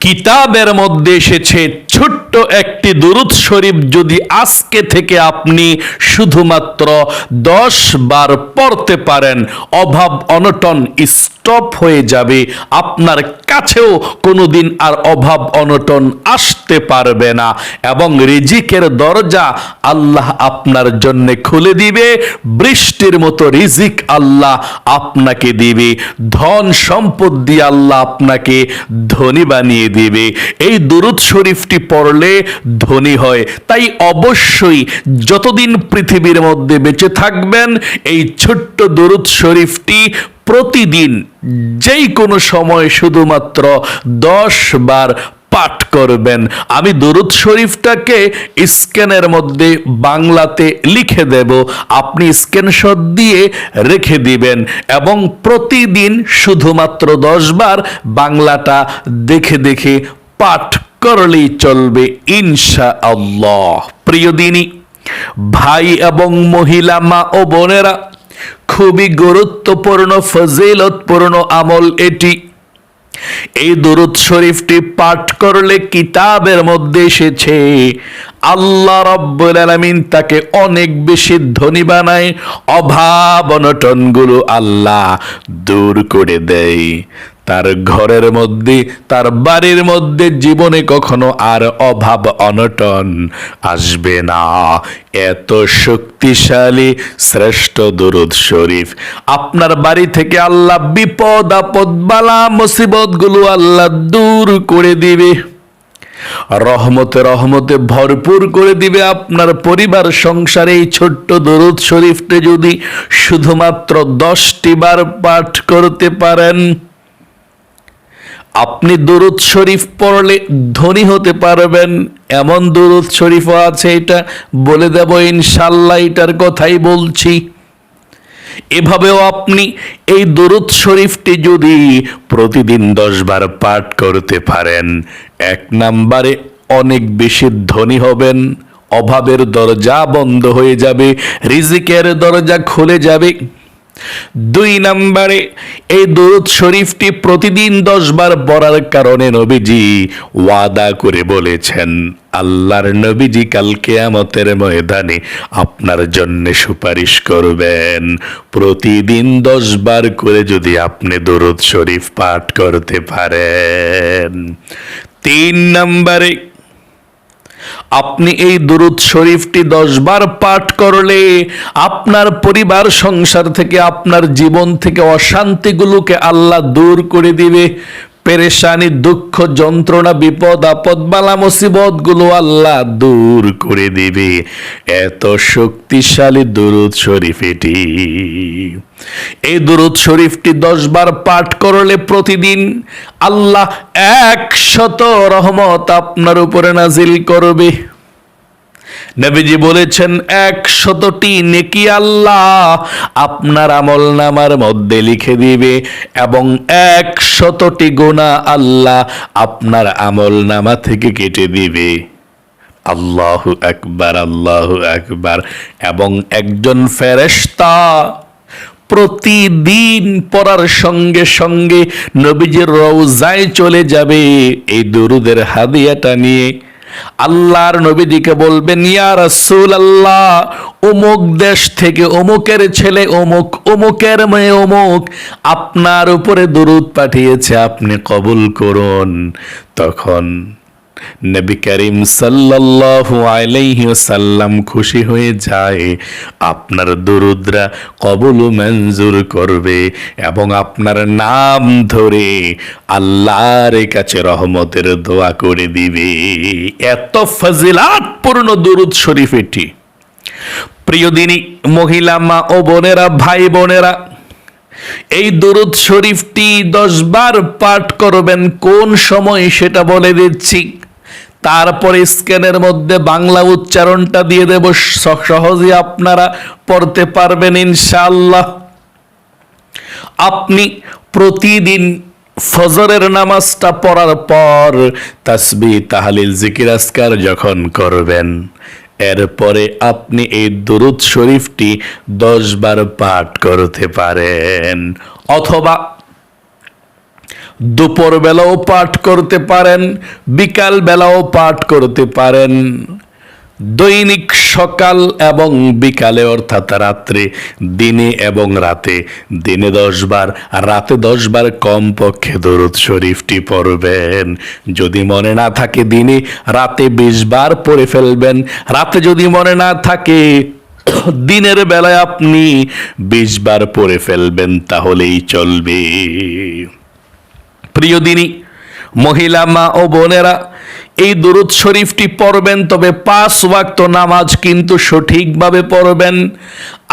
কিতাবের মধ্যে এসেছে ছোট্ট একটি দুরুদ শরীফ যদি আজকে থেকে আপনি শুধুমাত্র দশ বার পড়তে পারেন, অভাব অনটন স্টপ হয়ে যাবে, আপনার কাছেও কোনোদিন আর অভাব অনটন আসতে পারবে না। এবং রিজিকের দরজা আল্লাহ আপনার জন্য খুলে দিবে, বৃষ্টির মতো রিজিক আল্লাহ আপনাকে দিবে, ধন সম্পদ দিয়ে আল্লাহ আপনাকে ধনী বানিয়ে দিবে। এই দুরুদ শরীফটি পড়লে ধনী হয়। তাই অবশ্যই যতদিন পৃথিবীর মধ্যে বেঁচে থাকবেন, এই ছোট্ট দুরুদ শরীফটি প্রতিদিন যেই কোনো সময় শুধুমাত্র দশ বার পাঠ করবেন। আমি দরুদ শরীফটাকে স্ক্যানের মধ্যে বাংলাতে লিখে দেব। আপনি স্ক্রিনশট দিয়ে রেখে দিবেন এবং প্রতিদিন শুধুমাত্র দশ বার বাংলাটা দেখে দেখে পাঠ করলেই চলবে ইনশা আল্লাহ প্রিয় দিনী, ভাই এবং মহিলা, মা ও বোনেরা, খুবই গুরুত্বপূর্ণ, ফজিলতপূর্ণ আমল এটি। এই দুরুদ শরীফটি পাঠ করলে কিতাবের মধ্যে এসেছে, আল্লাহ রব্বুল আলামিন তাকে অনেক বেশি ধনী বানায়, অভাব অনটনগুলো আল্লাহ দূর করে দেয়। তার ঘরের মধ্যে, তার বাড়ির মধ্যে জীবনে কখনো আর অভাব অনটন আসবে না। এত শক্তিশালী, শ্রেষ্ঠ দুরুদ শরীফ। আপনার বাড়ি থেকে আল্লাহ বিপদ, আপদ, বালা মুসিবতগুলো আল্লাহ দূর করে দিবে। রহমতে রহমতে ভরপুর করে দিবে আপনার পরিবার, সংসারে। এই ছোট্ট দরুদ শরীফটে যদি শুধুমাত্র দশটি বার পাঠ করতে পারেন আপনি দরুদ শরীফ পড়লে ধনী হতে পারবেন। এমন দরুদ শরীফও আছে এটা। বলে দেব ইনশাল্লাহ এটার কথাই বলছি। এভাবেও আপনি এই দরুদ শরীফটি যদি প্রতিদিন দশ বার পাঠ করতে পারেন, এক নাম্বারে অনেক বেশি ধনী হবেন। অভাবের দরজা বন্ধ হয়ে যাবে, রিজিকের দরজা খুলে যাবে। দুই নম্বরে, এই দরুদ শরীফটি প্রতিদিন দশ বার পড়ার কারণে নবীজি ওয়াদা করে বলেছেন, আল্লাহর নবীজি কালকে আমতের ময়দানে আপনার জন্য সুপারিশ করবেন। প্রতিদিন দশ বার করে যদি আপনি দরুদ শরীফ পাঠ করতে পারেন। তিন নম্বরে আপনি এই দুরুদ শরীফটি দশবার পাঠ করলে আপনার পরিবার সংসার থেকে, আপনার জীবন থেকে অশান্তিগুলোকে আল্লাহ দূর করে দিবে। পেরেশানি, দুঃখ, যন্ত্রণা, বিপদ, আপদ, বালা মুসিবতগুলো আল্লাহ দূর করে দিবে। এত শক্তিশালী দুরুদ শরীফ এটি। এই দুরুদ শরীফটি দশ বার পাঠ করলে প্রতিদিন আল্লাহ একশত রহমত আপনার উপরে নাজিল করবে। নবীজি বলেছেন, একশতটি নেকি আল্লাহ আপনার আমল নামার মধ্যে লিখে দিবে এবং একশতটি গোনা আল্লাহ আপনার আমল নামা থেকে কেটে দিবে। আল্লাহ একবার আল্লাহ একবার এবং একজন ফেরেশতা প্রতিদিন পড়ার সঙ্গে সঙ্গে নবীজির রওজায় চলে যাবে। এই দরুদের হাদিয়াটা নিয়ে আল্লাহর নবীদিকে বলবেন, ইয়া রাসূল আল্লাহ অমুক দেশ থেকে অমুকের ছেলে অমুক, অমুকের মেয়ে অমুক, আপনার উপরে দরুদ পাঠিয়েছে, আপনি কবুল করুন। তখন নবী করিম সাল্লাল্লাহু আলাইহি ওয়াসাল্লাম খুশি হয়ে যায়। আপনার দরুদরা কবুল মঞ্জুর করবে এবং আপনার নাম ধরে আল্লাহর কাছে রহমতের দোয়া করে দিবে। এত ফজিলাতপূর্ণ দরুদ শরীফ এটি। প্রিয় দিনী, মহিলা মা ও বোনেরা, ভাই বোনেরা, এই দরুদ শরীফটি দশ বার পাঠ করবেন, কোন সময় সেটা বলে দিচ্ছি। তারপরে স্ক্যানের মধ্যে বাংলা উচ্চারণটা দিয়ে দেব। সহজে আপনারা পড়তে পারবেন ইনশাআল্লাহ। আপনি প্রতিদিন ফজরের নামাজটা পড়ার পর তাসবি তাহালিল, জিকির আসকার যখন করবেন, এরপরে আপনি এই দুরুদ শরীফটি দশ বার পাঠ করতে পারেন। অথবা দুপুর বেলাও পাঠ করতে পারেন বিকাল বেলাও পাঠ করতে পারেন। দৈনিক সকাল এবং বিকালে, অর্থাৎ রাত্রে, দিনে এবং রাতে, দিনে দশ বার রাতে দশ বার কমপক্ষে দরুদ শরীফটি পড়বেন। যদি মনে না থাকে দিনে, রাতে বিশ বার পড়ে ফেলবেন। রাতে যদি মনে না থাকে, দিনের বেলায় আপনি বিশ বার পড়ে ফেলবেন, তাহলেই চলবে। প্রিয় দিনী, মহিলা মা ও বোনেরা, এই দুরুদ শরীফটি পড়বেন, তবে পাঁচ ওয়াক্ত নামাজ কিন্তু সঠিকভাবে পড়বেন।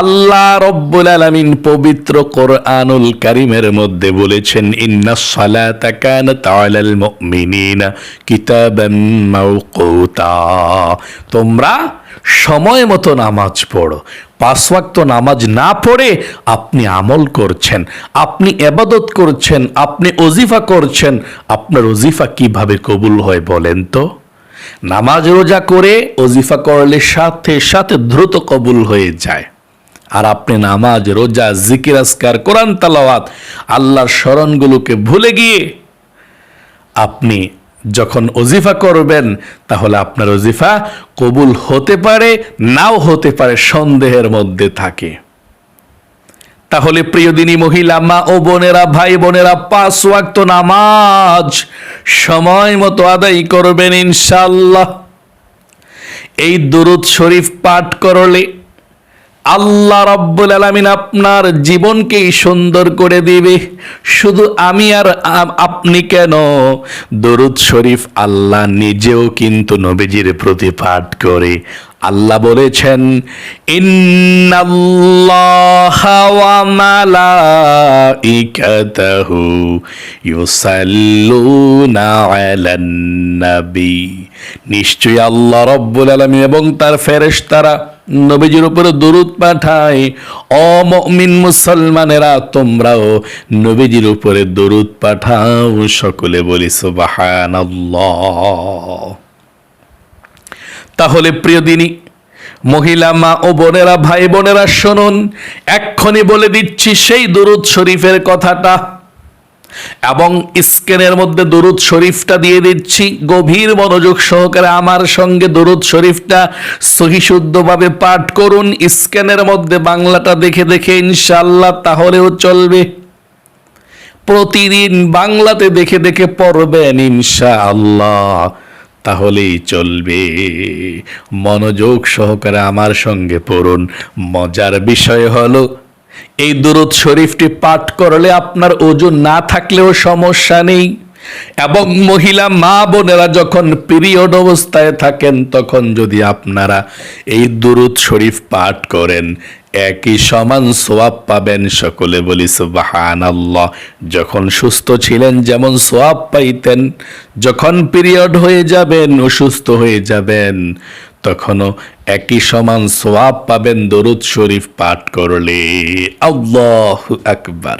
আল্লাহ রব্বুল আলামিন পবিত্র কোরআনুল কারিমের মধ্যে বলেছেন, ইন্না সালাতা কানাত আলাল তোমরা সময় মতো নামাজ পড়ো পাঁচ ওয়াক্ত নামাজ না পড়ে আপনি আমল করছেন, আপনি এবাদত করছেন, আপনি অজিফা করছেন, আপনার অজিফা কীভাবে কবুল হয় বলেন তো? নামাজ রোজা করে অজিফা করলে সাথে সাথে দ্রুত কবুল হয়ে যায়। আর আপনি নামাজ, রোজা, জিকির আসকার কোরআন, তালাওয়াত আল্লাহর স্মরণগুলোকে ভুলে গিয়ে আপনি যখন অজিফা করবেন, তাহলে আপনার অজিফা কবুল হতে পারে, নাও হতে পারে, সন্দেহের মধ্যে থাকে। তাহলে প্রিয়দিনী মহিলা, মা ও বোনেরা, ভাই বোনেরা, পাঁচ ওয়াক্ত নামাজ সময় মতো আদায় করবেন ইনশাল্লাহ এই দুরুদ শরীফ পাঠ করলে আল্লাহ রব্বুল আলমিন আপনার জীবনকেই সুন্দর করে দিবে। শুধু আমি আর আপনি কেন? দরুদ শরীফ আল্লাহ নিজেও কিন্তু নবীজির প্রতি পাঠ করে। আল্লাহ বলেছেন, ইন্নাল্লাহা নিশ্চয়ই আল্লাহ রব্বুল আলামিন এবং তার ফেরেশতারা নবীজির উপরে দরুদ পাঠায় অমমিন মুসলমানেরা, তোমরাও নবীজির উপরে দরুদ পাঠাও সকলে বলি সুবহানাল্লাহ। তাহলে প্রিয় দিনী, মহিলা মা ও বোনেরা, ভাই বোনেরা, শুনুন এক্ষণি বলে দিচ্ছি সেই দরুদ শরীফের কথাটা। এবং স্ক্যানের মধ্যে দরুদ শরীফটা দিয়ে দিচ্ছি। গভীর মনোযোগ সহকারে আমার সঙ্গে দরুদ শরীফটা সহিশুদ্ধভাবে পাঠ করুন। স্ক্যানের মধ্যে বাংলাটা দেখে দেখে ইনশাল্লাহ তাহলেও চলবে। প্রতিদিন বাংলাতে দেখে দেখে পড়বেন ইনশাআল্লাহ, তাহলেই চলবে। মনোযোগ সহকারে আমার সঙ্গে পড়ুন। মজার বিষয় হলো এই দুরুদ শরীফটি পাঠ করলে আপনার ওজন না থাকলেও সমস্যা নেই। এবং মহিলা মা বোনেরা যখন পিরিয়ড অবস্থায় থাকেন, তখন যদি আপনারা এই দুরুদ শরীফ পাঠ করেন, একই সমান সোয়াব পাবেন সকলে বলি সুবাহান আল্লাহ যখন সুস্থ ছিলেন, যেমন সোয়াব পাইতেন, যখন পিরিয়ড হয়ে যাবেন, অসুস্থ হয়ে যাবেন। তখনও একই সমান সোয়াব পাবেন দরুদ শরীফ পাঠ করলে। আল্লাহ আকবার।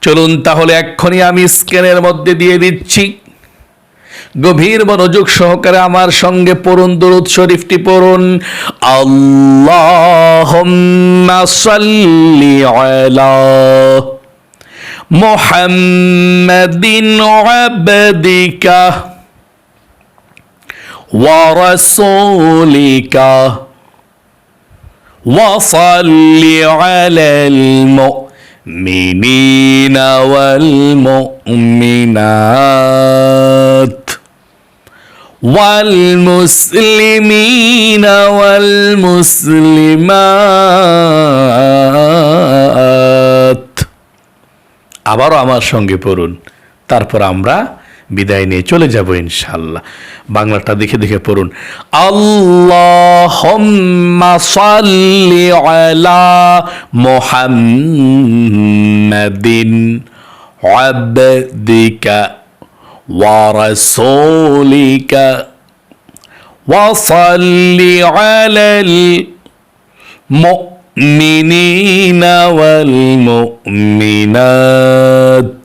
চলুন তাহলে এক্ষুনি আমি স্ক্যানের মধ্যে দিয়ে দিচ্ছি। গভীর মনোযোগ সহকারে আমার সঙ্গে পড়ুন দরুদ শরীফটি পড়ুন। আল্লাহ সাল্লি আবদিকা। ورسولك وصل على المؤمنين والمؤمنات والمسلمين والمسلمات আবারও আমার সঙ্গে পড়ুন তারপর আমরা বিদায় নিয়ে চলে যাব ইনশাল্লাহ বাংলাটা দেখে দেখে পড়ুন আল্লাহ সাল্লি আলা মুহাম্মাদিন আবদিকা ورسولك وصل على المؤمنين والمؤمنات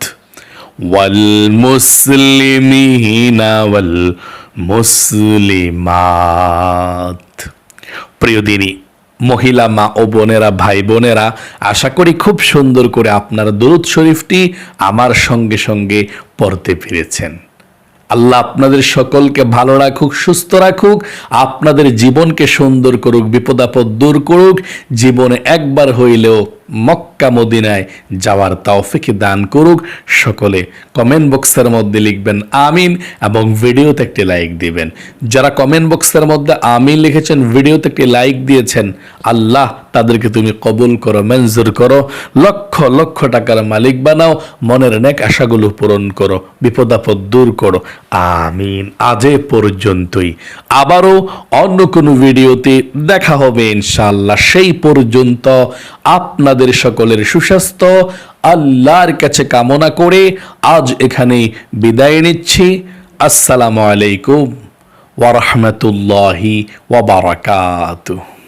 والمسلمين والمسلمات প্রিয় দিনী মহিলা মা ও বোনেরা ভাই বোনেরা আশা করি খুব সুন্দর করে আপনার দরুদ শরীফটি আমার সঙ্গে সঙ্গে পড়তে পেরেছেন আল্লাহ আপনাদের সকলকে ভালো রাখুক সুস্থ রাখুক আপনাদের জীবনকে সুন্দর করুক বিপদাপদ দূর করুক জীবনে একবার হইলেও মক্কা মদিনায় যাওয়ার তাওফিকে দান করুক সকলে। কমেন্ট বক্সের মধ্যে লিখবেন আমিন এবং ভিডিওতে একটি লাইক দিবেন। যারা কমেন্ট বক্সের মধ্যে আমিন লিখেছেন, ভিডিওতে একটি লাইক দিয়েছেন, আল্লাহ তাদেরকে তুমি কবুল করো, মঞ্জুর করো, লক্ষ লক্ষ টাকার মালিক বানাও, মনের নেক আশাগুলো পূরণ করো, বিপদাপদ দূর করো। আমিন। আজ পর্যন্তই। আবারও অন্য কোনো ভিডিওতে দেখা হবে ইনশাআল্লাহ। সেই পর্যন্ত আপনাদের সকলের সুস্বাস্থ্য, আল্লাহর কাছে কামনা করে আজ এখানে বিদায় নিচ্ছি। আসসালামু আলাইকুম ওয়া রাহমাতুল্লাহি ওয়া বারাকাতুহু